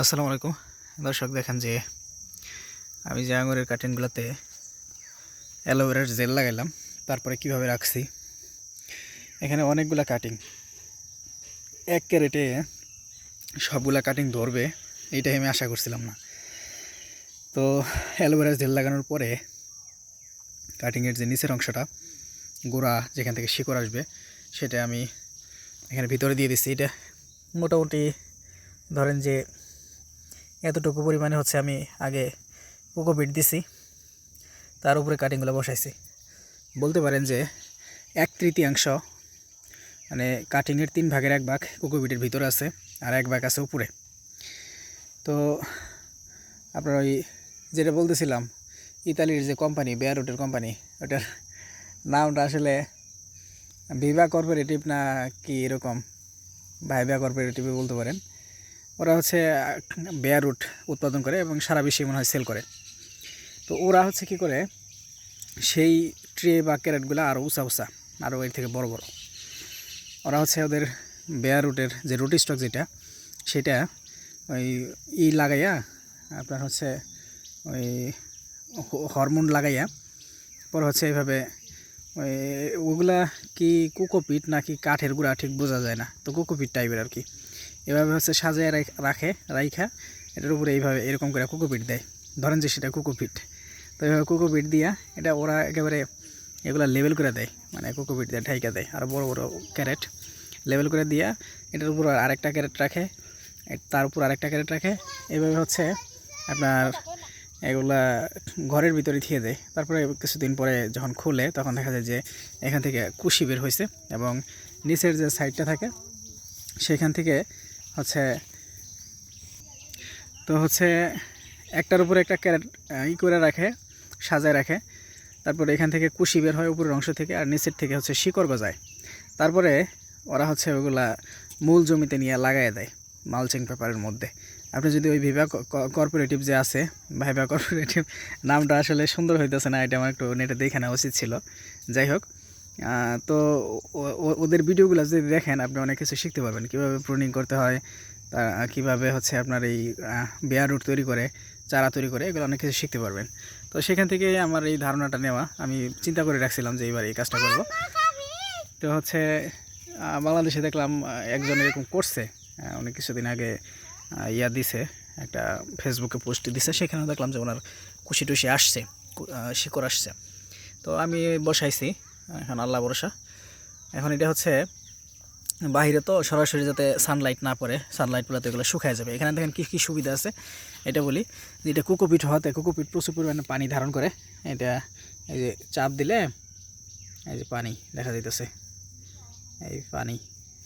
আসসালামু আলাইকুম দর্শক, দেখেন যে আমি যে আঙুরের কাটিংগুলোতে অ্যালোভেরার জেল লাগাইলাম, তারপরে কীভাবে রাখছি, এখানে অনেকগুলা কাটিং এক ক্যারেটে সবগুলা কাটিং ধরবে, এইটাই আমি আশা করছিলাম না। তো অ্যালোভেরার জেল লাগানোর পরে কাটিংয়ের যে নিচের অংশটা, গোড়া যেখান থেকে শিকড় আসবে, সেটা আমি এখানে ভিতরে দিয়ে দিচ্ছি। এটা মোটামুটি ধরেন যে এতটুকু পরিমাণে হচ্ছে আমি আগে কোকোপিট দিছি। তার উপরে কাটিংগুলো বসাইছি। বলতে পারেন যে এক তৃতীয়াংশ মানে কাটিংয়ের তিন ভাগের এক ভাগ কোকোপিটের ভিতরে আছে আর এক ভাগ আছে উপরে। তো আপনার ওই যেটা বলতেছিলাম, ইতালির যে কোম্পানি বেয়ারুটের কোম্পানি ওটার নামটা আসলে ভিভা কর্পোরেটিভ না কি এরকম? ভাইভা কর্পোরেটিভে বলতে পারেন। ওরা হচ্ছে বেয়ার রুট উৎপাদন করে এবং সারা বিশ্বে মনে হয় সেল করে। তো ওরা হচ্ছে কি করে, সেই ট্রে বা ক্যারেটগুলো আরও উঁচা উঁচা আরও এর থেকে বড় বড়। ওরা হচ্ছে ওদের বেয়ার রুটের যে রুটি স্টক যেটা, সেটা ওই ই লাগাইয়া, আপনার হচ্ছে ওই হরমোন লাগাইয়া, পর হচ্ছে এইভাবে ওই ওগুলা কি কোকোপিট নাকি কাঠের গুঁড়া ঠিক বোঝা যায় না। তো কোকোপিট টাইপের আর কি। এভাবে হচ্ছে সাজায় রাখে রাইখা। এটার উপরে এইভাবে এরকম করে কোকোপিট দেয়। ধরেন যে সেটা কোকোপিট তো এইভাবে কোকোপিট দিয়া এটা ওরা একেবারে এগুলা লেবেল করে দেয়। মানে কোকোপিট দিয়ে ঢাইকা দেয়। আর বড় বড় ক্যারেট লেবেল করে দিয়া এটার উপর আরেকটা ক্যারেট রাখে। তার উপর আরেকটা ক্যারেট রাখে। এভাবে হচ্ছে আপনার এগুলা ঘরের ভিতরে থিয়ে দেয়। তারপরে কিছুদিন পরে যখন খুলে, তখন দেখা যায় যে এখান থেকে কুশি বের হয়েছে এবং নিচের যে সাইডটা থাকে, সেখান থেকে হচ্ছে, তো হচ্ছে একটার উপরে একটা ক্যারেট ই করে রাখে, সাজায় রাখে। তারপরে এখান থেকে কুশি বের হয় উপরের অংশ থেকে আর নিচের থেকে হচ্ছে শিকড় গজায়। তারপরে ওরা হচ্ছে ওগুলা মূল জমিতে নিয়ে লাগাই দেয় মালচিং পেপারের মধ্যে। আপনি যদি ওই ভিভা কর্পোরেটিভ যে আছে ভাইভা কর্পোরেটিভ নামটা আসলে সুন্দর হইতেছে না, এটা আমার একটু নেটে দেখে নেওয়া উচিত ছিল। যাই হোক তো ওদের ভিডিওগুলো যদি দেখেন, আপনি অনেক কিছু শিখতে পারবেন। কীভাবে প্রুনিং করতে হয়, তা, কীভাবে হচ্ছে আপনার এই বেয়ার রুট তৈরি করে, চারা তৈরি করে, এগুলো অনেক কিছু শিখতে পারবেন। তো সেখান থেকে আমার এই ধারণাটা নেওয়া, আমি চিন্তা করে রাখছিলাম যে এইবার এই কাজটা করব। তো হচ্ছে বাংলাদেশে দেখলাম একজন এরকম করছে অনেক কিছুদিন আগে ইয়া দিছে, একটা ফেসবুকে পোস্ট দিছে সেখানে দেখলাম যে ওনার খুশি টুশি আসছে শিকড় আসছে। তো আমি বসাইছি এখন আল্লাহ ভরসা। এখন এটা হচ্ছে বাহিরে তো সরাসরি যাতে সানলাইট না পড়ে সানলাইট তো এগুলো শুকায় যাবে। এখানে দেখেন কী কী সুবিধা আছে, এটা বলি এটা কোকোপিট হওয়াতে, কোকোপিট প্রচুর পরিমাণে পানি ধারণ করে। এটা এই যে চাপ দিলে এই যে পানি দেখা যাইতেছে। এই পানি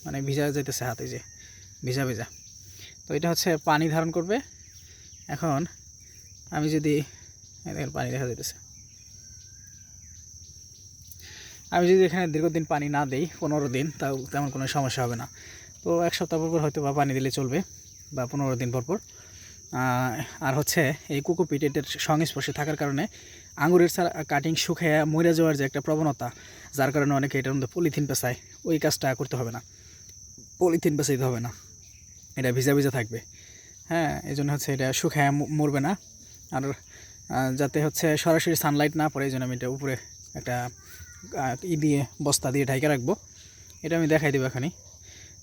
মানে ভিজা যাইতেছে হাতে যে, ভিজা ভিজা। তো এটা হচ্ছে পানি ধারণ করবে। এখন আমি যদি দেখেন পানি দেখা যাইতেছে। আমি যদি এখানে দীর্ঘদিন পানি না দিই, পনেরো দিন, তাও তেমন কোনো সমস্যা হবে না। তো এক সপ্তাহ পর পর হয়তো বা পানি দিলে চলবে, বা পনেরো দিন পর পর। আর হচ্ছে এই কোকোপিট এটার সংস্পর্শে থাকার কারণে আঙুরের ছাড়া কাটিং শুকিয়ে মরে যাওয়ার যে একটা প্রবণতা, যার কারণে অনেকে এটার মধ্যে পলিথিন পেঁচায়, ওই কাজটা করতে হবে না। পলিথিন পেঁচাইতে হবে না। এটা ভিজা ভিজা থাকবে। হ্যাঁ এই জন্য হচ্ছে এটা শুকায় মরবে না। আর যাতে হচ্ছে সরাসরি সানলাইট না পড়ে, এই জন্য আমি এটা উপরে একটা ই দিয়ে, বস্তা দিয়ে ঢাইকে রাখব। এটা আমি দেখাই দেবো এখানে।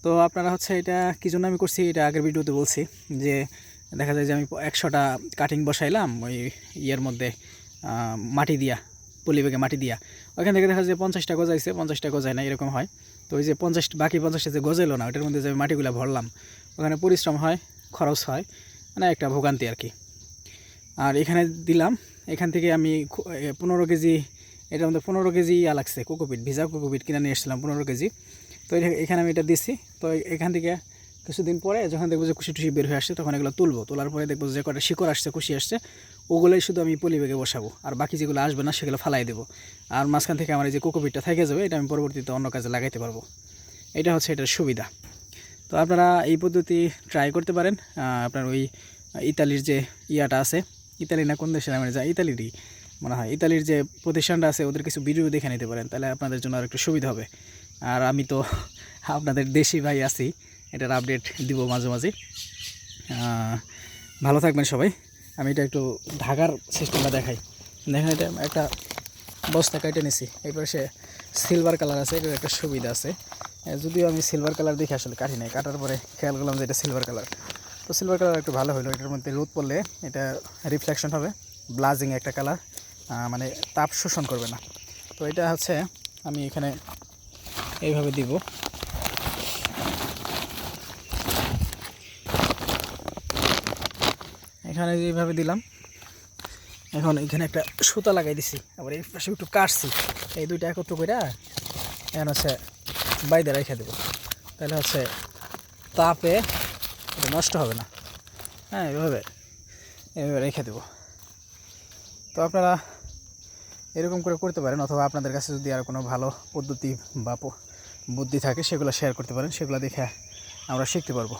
তো আপনারা হচ্ছে এটা কী জন্য আমি করছি, এটা আগের ভিডিওতে বলছি যে দেখা যায় যে আমি একশোটা কাটিং বসাইলাম ওই ইয়ের মধ্যে মাটি দিয়া পলি ব্যাগে মাটি দিয়া। ওইখান থেকে দেখা যায় পঞ্চাশটা গজাইছে, পঞ্চাশটা গজায় না, এরকম হয়। তো ওই যে পঞ্চাশ, বাকি পঞ্চাশটা যে গজাইলো না ওটার মধ্যে যে মাটিগুলো ভরলাম, ওখানে পরিশ্রম হয়, খরচ হয় মানে একটা ভোগান্তি আর কি। আর এখানে দিলাম, এখান থেকে আমি পনেরো কেজি এটার মধ্যে পনেরো কেজি ইয়া লাগছে, কোকোপিট, ভিজা কোকোপিট কিনে নিয়ে এসেছিলাম পনেরো কেজি। তো এখানে আমি এটা দিচ্ছি তো এখান থেকে কিছুদিন পরে যখন দেখব যে কুশি টুসি বের হয়ে আসছে, তখন এগুলো তুলবো। তোলার পরে দেখব যে কটা শিকড় আসছে কুশি আসছে, ওগুলোই শুধু আমি পলি ব্যাগে বসাবো। আর বাকি যেগুলো আসবে না, সেগুলো ফালাই দেবো। আর মাঝখান থেকে আমার এই যে কোকোপিটটা থেকে যাবে, এটা আমি পরবর্তীতে অন্য কাজে লাগাইতে পারব। এটা হচ্ছে এটার সুবিধা। তো আপনারা এই পদ্ধতি ট্রাই করতে পারেন। আপনার ওই ইতালির যে ইয়াটা আছে, ইতালি না কোন দেশের আমি যা ইতালিরই। মনে হয়। ইতালির যে প্রতিষ্ঠানটা আছে, ওদের কিছু ভিডিও দেখে নিতে পারেন, তাহলে আপনাদের জন্য আর একটু সুবিধা হবে। আর আমি তো আপনাদের দেশি ভাই আছি, এটার আপডেট দিব মাঝে মাঝে। ভালো থাকবেন সবাই। আমি এটা একটু ঢাকার সিস্টেমটা দেখাই। দেখেন এটা, একটা বস্তা কেটে নিছি। এই পাশে সিলভার কালার আছে, এটার একটা সুবিধা আছে। যদিও আমি সিলভার কালার দেখে আসলে কাটি নাই, কাটার পরে খেয়াল করলাম যে এটা সিলভার কালার তো সিলভার কালার একটু ভালো হলো, এটার মধ্যে রোদ পড়লে এটা রিফ্লেকশন হবে ব্লাজিং একটা কালার মানে তাপ শোষণ করবে না। তো এটা হচ্ছে আমি এখানে এইভাবে দিব। এখানে এইভাবে দিলাম, এখন এখানে একটা সুতা লাগাই দিছি, আবার এই পাশে একটু কাটছি। এই দুইটা একত্র করে এখন হচ্ছে বাইরে রেখে দেবো। তাহলে হচ্ছে তাপে এটা নষ্ট হবে না। হ্যাঁ এভাবে এভাবে রেখে দেবো। তো আপনারা এরকম করে করতে পারেন অথবা আপনাদের কাছে যদি আর কোনো ভালো পদ্ধতি বা বুদ্ধি থাকে, সেগুলো শেয়ার করতে পারেন। সেগুলো দেখে আমরা শিখতে পারব।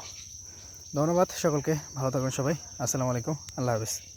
ধন্যবাদ সকলকে। ভালো থাকবেন সবাই। আসসালামু আলাইকুম। আল্লাহ হাফিজ।